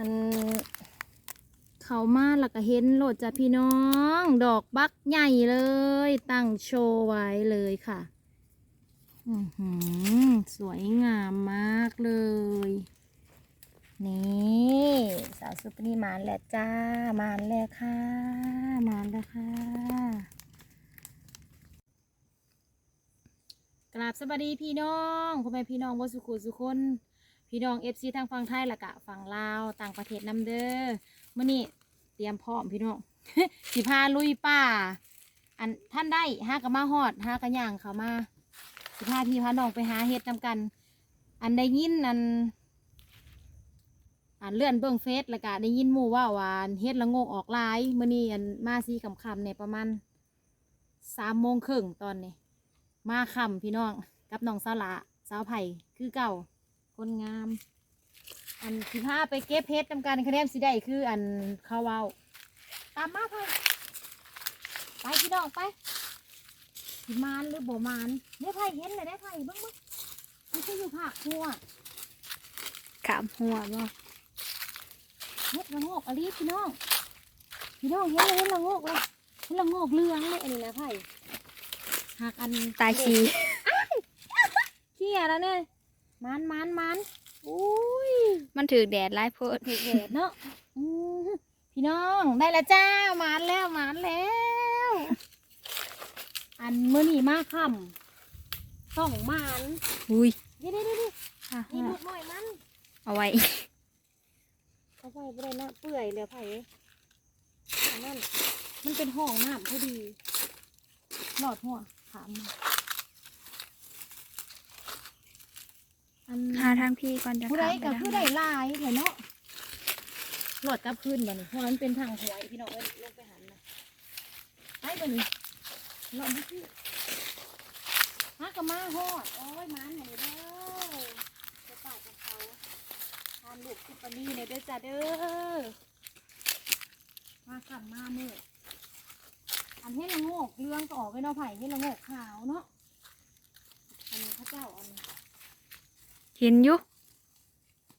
อันเขามาแล้วก็เห็นโหลดจ้ะพี่น้อง ดอกบักใหญ่เลย ตั้งโชว์ไว้เลยค่ะอือสวยงามมากเลย นี่สาวซุปนี่มาแล้วจ้ามาแล้วค่ะมาแล้วค่ะกราบสวัสดีพี่น้องพ่อแม่พี่น้องวัสุขุสุคน พี่น้องเอฟซีทางฝั่งไทยละกะฝั่งลาวต่างประเทศนำเด้อมื่อนี้เตรียมพร้อมพี่น้องสิพาลุยป่า อันท่านได้ห้ากะมาฮอดห้ากะย่างเขามาสิพาพี่พาน้องไปหาเฮ็ดนำกัน อันได้ยินอันอันเลื่อนเบิ่งเฟซล้วก็ได้ยินหมู่ว่าว่านเฮ็ดละโงกออกลายมื่อนี้อันมาซีคำคำๆเนี่ยประมาณสามโมงครึ่งตอนนี้ มาคำพี่น้องกับน้องสาละสาวไผ่คือเก่า คนงาม อันสิพาไปเก็บเพชรทำการคะแนนสิได้คืออันเขาเว้าตามมาเถอะไปพี่น้องไปสิมานหรือบ่มานได้ไผ่เห็นเลยได้ไผ่เบ้างมั้งไม่ใช่อยู่ภาคหัวขามหัวบ่เฮ็ดละโงกอะไรพี่น้องพี่น้องเห็นเลยเห็นละโงกเลยเห็นละโงกเรืองเลยอันนี้นะไผ่หากอันตาชีเขี้ยแล้วเนี่ย มันมันมันอุ้ยมันถือแดดไล่โพดถูกเหตุเนาะอือพี่น้องได้แล้วจ้ามาแล้วมาแล้ว อันมื้อนี้มาค่ำต้องมานอุ้ยเดี๋ยวเดี๋ยวเดี๋ยวค่ะนี่ลูกหน่อยมัน เอาไว้เขาไปบ่ได้นะเปื่อยเลยไผ่อันนั่นมันเป็นห้องน้ำพอดีหลอดหัวขามมาอัน หาทางพี่ก่อนจะผู้ใดข้ามไปกับทางผู้ใดหลายเถอะเนาะหลอดกลับคืนบ่นี่เพราะมันเป็นทางหวยพี่น้องเอ้ยลงไปหันนะไปบ่นี่หลอดมาพี่มากกับมาฮอดโอ้ยมันไหนเด้อจะป่ากับเขาทานลูกคุปปานี่เนี่ยเด้อจ้าเด้อมาขับมาเมื่ออันเฮ็ดละโงกเรื่องก็ออกไปเนาะไผ่เฮ็ดละโงกขาวเนาะอันนี้พระเจ้าอันนี้ เห็นอยู่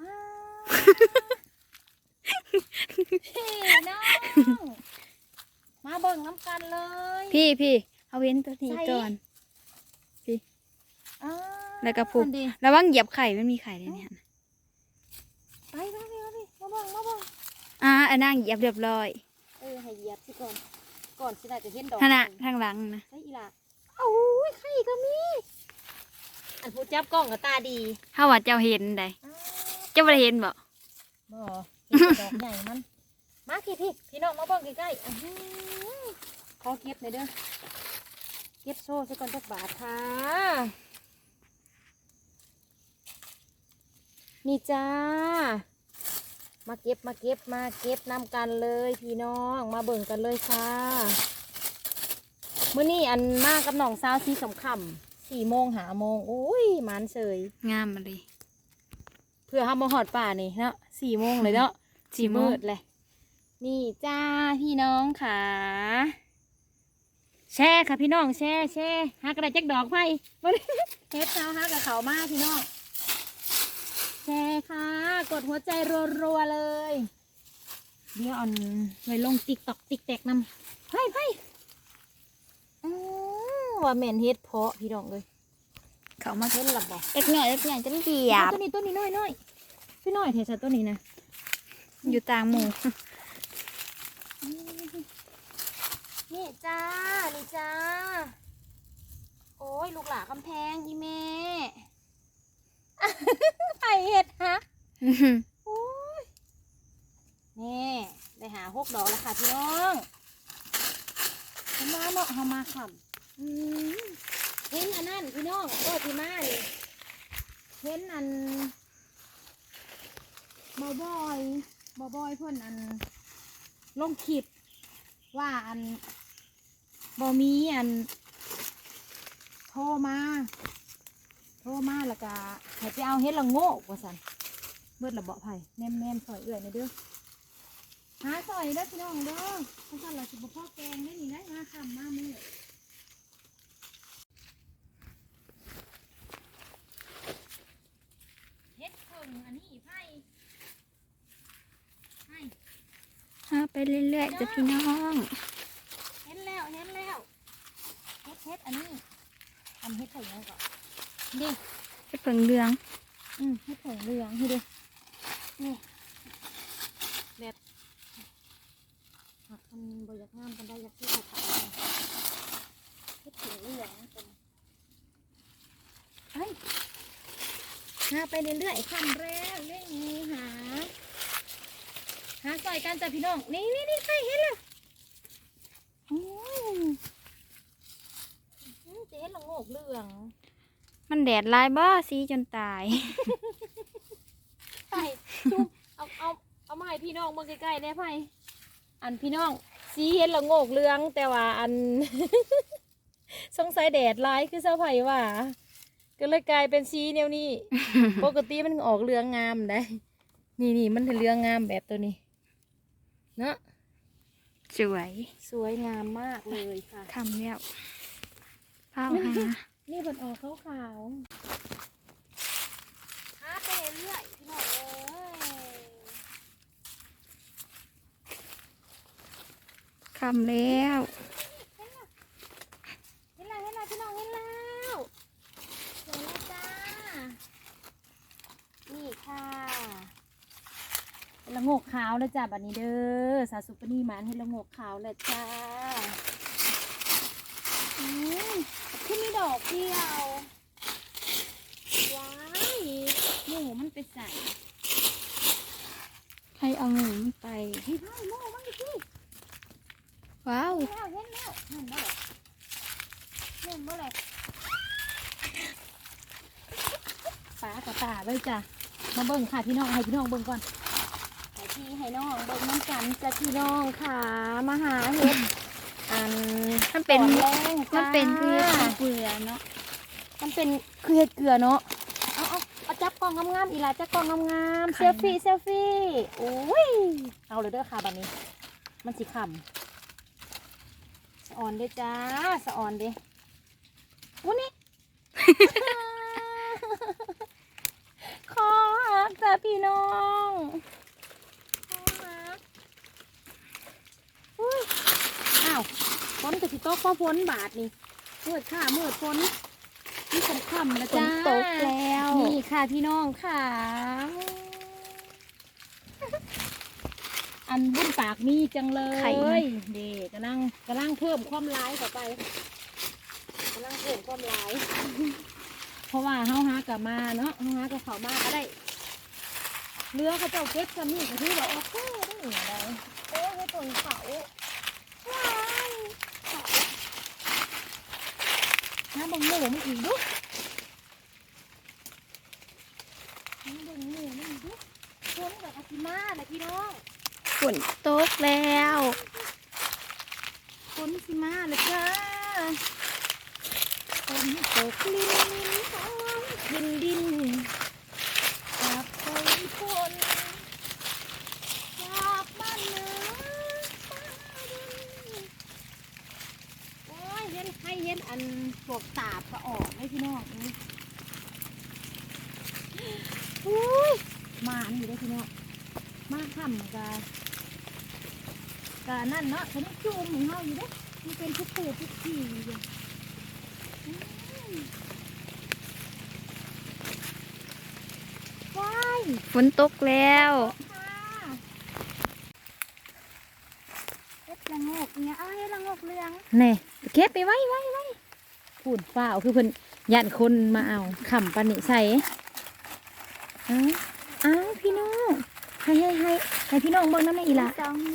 อ้าวพี่น้องมาเบิ่งน้ำกันเลยพี่พี่เอาเว้นตัวนี้ใส่ก่อนอ้าแล้วก็ผูกอันดีระวังเหยียบไข่มันมีไข่ในนี้นะไปมาพี่มาพี่มาเบิ่งมาเบิ่งอ่าอันนั่งเหยียบเรียบร้อยเออให้เหยียบสิก่อนก่อนสิน่าจะเห็นดอกขณะทางหลังนะใช่อีหล่ะโอ้ยไข่ก็มี อันผู้จับกล้องกับตาดีถ้าว่าเจ้าเห็นได้อ้าวเจ้าบ่ได้เห็นบ่บ่เห็นแต่ดอกใหญ่มัน มาพี่พี่พี่น้องมาเบิ่งใกล้ๆอื้อหือขอเก็บหน่อยเด้อเก็บโซ่ซะก่อนจักบาทค่ะนี่จ้า มาเก็บมาเก็บมาเก็บนำกันเลยพี่น้องมาเบิ่งกันเลยค่ะเมื่อนี้อันมากับน้องสาวสีสำคำ สี่โมงหาโมงอุ้ยหมันเสยงามมาเลยเพื่อห้ามาหอดป่านี่เนาะสี่โมงเลยเนาะสี่โมงดเลยนี่จ้าพี่น้องค่ะ แช่ค่ะพี่น้องแช่แช่หากระดาษแจ็คดอกไผ่บ่ได้เฮ็ดเช้าหากับเขามาพี่น้องแช่ค่ะ กดหัวใจรัวๆเลย เดี๋ยวเอ่อนไว้ลงติ๊กตอกติ๊กแตกนำไผ่ไผ่อือ ว่าแม่นเฮ็ดเพาะพี่น้องเลยเขามาเฮ็ดหลับบ่เล็กหน่อยเล็กหน่อยจะเหยียบตัวนี้ตัวนี้น้อยน้อยๆพี่น้อยเทใส่ตัวนี้นะอยู่ต่างหมู่นี่จ้า นี่จ้า โอ้ย ลูกหลาคำแพงอีแม่ไผ่เห็ดฮะโอ้ยนี่ได้หาหกดอกแล้วค่ะพี่น้องทำมาเนาะทำมาขำอืม เห็นอันนั้นพี่น้องก็ที่มานี่เห็นอันบอบอยบอบอยเพื่อนอันลงคลิปว่าอันบอมีอันโทรมาโทรมาแล้วก็ให้ไปเอาเฮ็ดละโง่กว่าสันเบิดละเบาะไผ่แนมแนมๆซอยเอื่อยนะเด้อหาซอยเด้พี่น้องเด้อเพราะฉันเราสิบพ่อแกงได้นี่นะมาคำมามือเฮ็ดเพิ่อนนี้ไผ่ ไปเรื่อยๆจ้ะพี่น้องเห็นแล้วเห็นแล้วเฮ็ดเฮ็ดอันนี้อันเฮ็ดไผ่ยังก่อนดิเฮ็ดเผิงเหลือง อืมเฮ็ดไผ่เหลืองให้ดินี่แบบหากมันบอยากงามกันได้อยากที่ขาวๆเฮ็ดไผ่เหลืองเป็นเฮ้ยหาไปเรื่อยๆขั้นแรกเรื่องนี้หา หาซอยกันจ้ะพี่น้อง นี่นี่นี่ใครเห็นแล้วโอ้ยอืมเจ๊ละโงกเหลืองมันแดดลายบ่สีจนตายไปจุ๊บเอาเอาเอามาให้พี่น้องเบิ่งใกล้ๆได้ไผอันพี่น้องสีเห็นละโงกเหลือง แต่ว่าอัน สงสัยแดดร้ายคือเจ้าไผว่า ก็เลยกลายเป็นสีแนวนี้ ปกติมันออกเหลืองงามได้ นี่นี่มันเป็นเหลืองงามแบบตัวนี้ เนาะสวยสวยงามมากเลยค่ะคำแล้วเฝ้าหานี่มันออกขาวขาวๆหาไปเรื่อยพี่น้องเอ้ยคำแล้ว เห็นแล้วเห็นแล้วพี่น้องเห็นแล้วเห็นแล้วจ้า นี่ค่ะเห็นละ โงกขาวแล้วจ้าบัดนี้เด้อสาสุปนีหมานเห็นละโงกขาวแล้วจ้าอืมที่มีดอกเดียวว้ายหมูมันไปใส่ให้เอาหนูมันไปเฮ้ยพ่อหมูมันไปสิว้าวเห็นแล้วเห็นแล้วเห็นแล้วเห็นบ่เลยป้ากับตาเลยจ้ะมาเบิ่งค่ะพี่น้องให้พี่น้องเบิ่งก่อนให้ พี่ให้น้องเบิ่งน้ำกันจ้ะพี่น้องค่ะมาหาเห็ดอันมันเป็นตอแรงจ้ามันเป็นคือเปลือเนาะมันเป็นคือเห็ดเกลือเนาะเอาเอาเอาจับกล้องงามๆอีหลาจับกล้องงามๆเซลฟี่เซลฟี่โอ้ยเอาเลยเด้อค่ะบัดนี้ มันสิขำสะออนเด้อจ้าสะออนเด้วันนี้ ขอฮักจ้าพี่น้องขอฮักอุ้ยอ้าวฝนกับสิโต๊ะข้อฝนบาทนี่มืดค่ะมืดฝนนี่คำคำๆนะฝนจ้าตกแล้ว นี่ค่ะพี่น้องค่ะ อันบุญปากมีจังเลยไข่มัน เด็กกำลังกำลังเพิ่มความร้ายต่อไปกำลังเพิ่มความร้าย เพราะว่าเฮาหากลับมาเนาะเฮาหากับเขามาก็ได้ เรือเขาเจ้าเก็บกันนี่ก็คือว่าโอเคได้เหนือได้โอ้ยให้ตัวเขาว้าย น้ำบังหมูมันอีกดุน้ำบังหมูมันอีกดุคนแบบอาติมาแหละพี่น้องฝนตกแล้วคนสิมาเลยจ้าคนตกลิ้นลิ้นหอมกินดินจากคนคนจากบ้านเหนือฟ้าดินโอ้ยเห็น ให้เห็นอันพวกตาบก็ออกให้พี่น้องนี่อุ้ยมาอันนี้ได้พี่น้องมาทำกันกะนั่นเนาะเขาไม่จุ่มของเราอยู่เด้มันเป็นทุกปูทุกทีอยู่ว้ายฝนตกแล้ว ค่ะ เฮ็ด ละงกเนี่ยเอาเฮ็ดละงกเหลืองแน่เก็บไปไว้ไว้ไว้พูดฝ้าวคือเพิ่นยันคนมาเอาขำปานนิใส่เอาเอาพี่น้องให้ให้ให้ให้พี่น้องเบิ่งน้ำแม่อีหละสองมี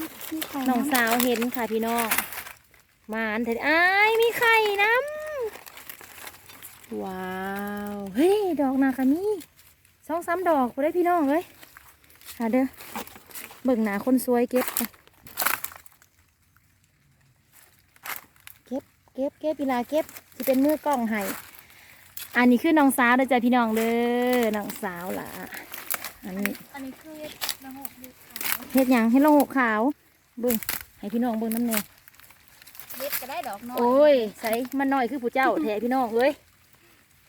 ไข่น้องสาวเห็นค่ะพี่น้อง มาอันเถอะอ้ายมีไข่น้ำว้าวเฮ้ยดอกนาคามีสองสามดอกกูได้พี่น้องเลยหาเด้อเบิ่งหนาคนสวยเก็บจ้ะ เก็บเก็บเก็บเวลาเก็บจะเป็นมือกล้องให้อันนี้คือน้องสาวเด้อจ้ะพี่น้องเด้อน้องสาวล่ะอันนี้อันนี้คือเฮ็ดละงกเหลืองเฮ็ดหยังให้ลงหกขาวเบิ่งให้พี่น้องเบิ่งน้ำแน่เฮ็ดก็ได้ดอกน้อยโอ้ยใส่มันน้อยคือผู้เจ้าแท้พี่น้องเอ้ย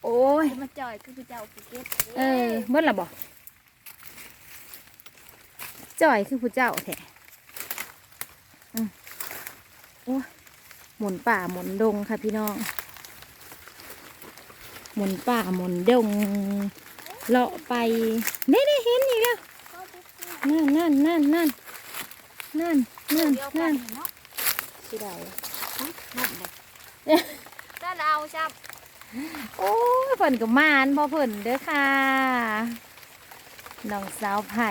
โอ้ยมาจ่อยคือผู้เจ้าผู้เก็บเออเมื่อละบอกจ่อยคือผู้เจ้าแท้อ้ย หมุนป่าหมุนดงค่ะพี่น้อง หมุนป่าหมุนดงเลาะไปนี่นี่เห็นอีกแล้วเข้าปุ๊บนี่นั่นนั่นนั่นนั่นนั่นนั่นเดียวกันั่นนเนาะสิได้นั่นเลยถ้าเราจับโอ้ยเพิ่นกับมานพอเพิ่นเด้อค่ะน้องสาวไผ่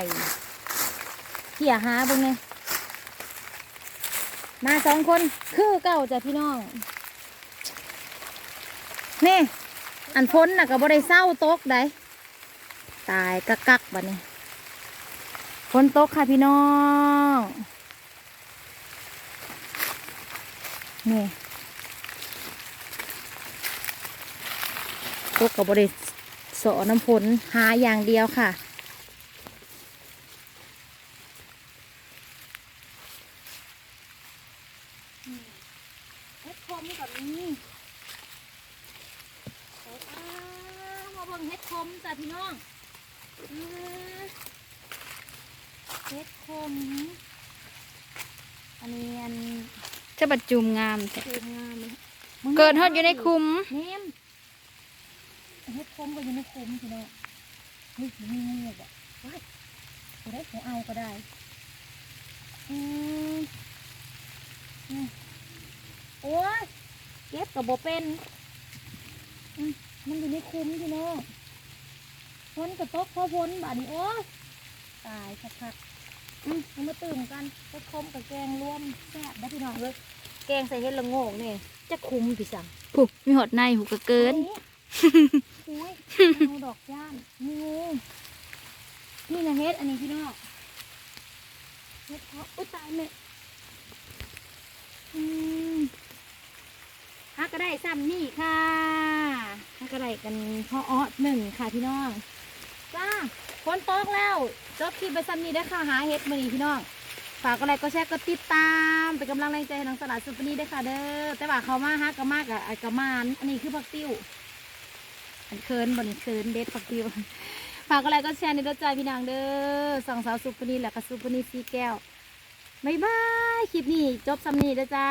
เขี่ยหาเบิ่งเลย มาสองคนคือเก่าจ้ะพี่น้อง นี่ อันพ้นน่ะก็บ่ได้เศร้าตกได้ตายกักกักบัดนี้ฝนตกค่ะพี่น้อง นี่ตกกับบริสอน้ำฝนหาอย่างเดียวค่ะ เฮ็ดคมกับนี้อ้าวมาเบิ่งเฮ็ดคมจ้ะพี่น้องอื้อเฮ็ดคมอันนี้อันจะบัดจุมงามแต่เกิดงามเลยเกิดฮอดอยู่ในคุมเนมเฮ็ดคมก็อยู่ในคุมพี่น้องเฮ้ยมันมีงูบ่ว้ายกูได้ผมเอาก็ได้อืมอืม โอ้ยเก็บกับโบเป็นอืมมันอยู่ในคุมพี่น้องพ้นกระตกพอพ้นบาดนี้โอ้ยตายสักพักอืมมันมาตื่มกันเฮ็ดคมกับแกงรวมแซ่บได้อพี่น้องเลยแกงใส่เฮ็ดละโงกนี่จะคุมพี่สังผูกมีหดในหูกระเกินอุ้ยเอาดอกย่านมีงูนี่นะเฮ็ดอันนี้พี่น้องเฮ็ดเพาะอุ้ยตายเลยอืม ฮักก็ได้ซ้ำนี่ค่ะฮักก็ได้กันพาะอ้อหนึ่งค่ะพี่น้องจ้าฝนตกแล้วจบคลิปไปซ้ำนี่ได้ค่ะหาเฮ็ดมานี่พี่น้องฝากก็ไลค์ก็แชร์ก็ติดตามเป็นกำลังแรงใจให้น้องสลัดสุปนีได้ค่ะเด้อแต่ว่าเขามาฮักก็มากอะไอ้กระมานอันนี้คือผักติ้วอันเคินบนเคินเด็ดผักติ้วฝากอะไรก็แชร์ในรถใจพี่นางเด้อสองสาวสุปนีแหละก็สุปนีสีแก้วบ๊ายบาย คลิปนี้จบสำนีเด้อจ้า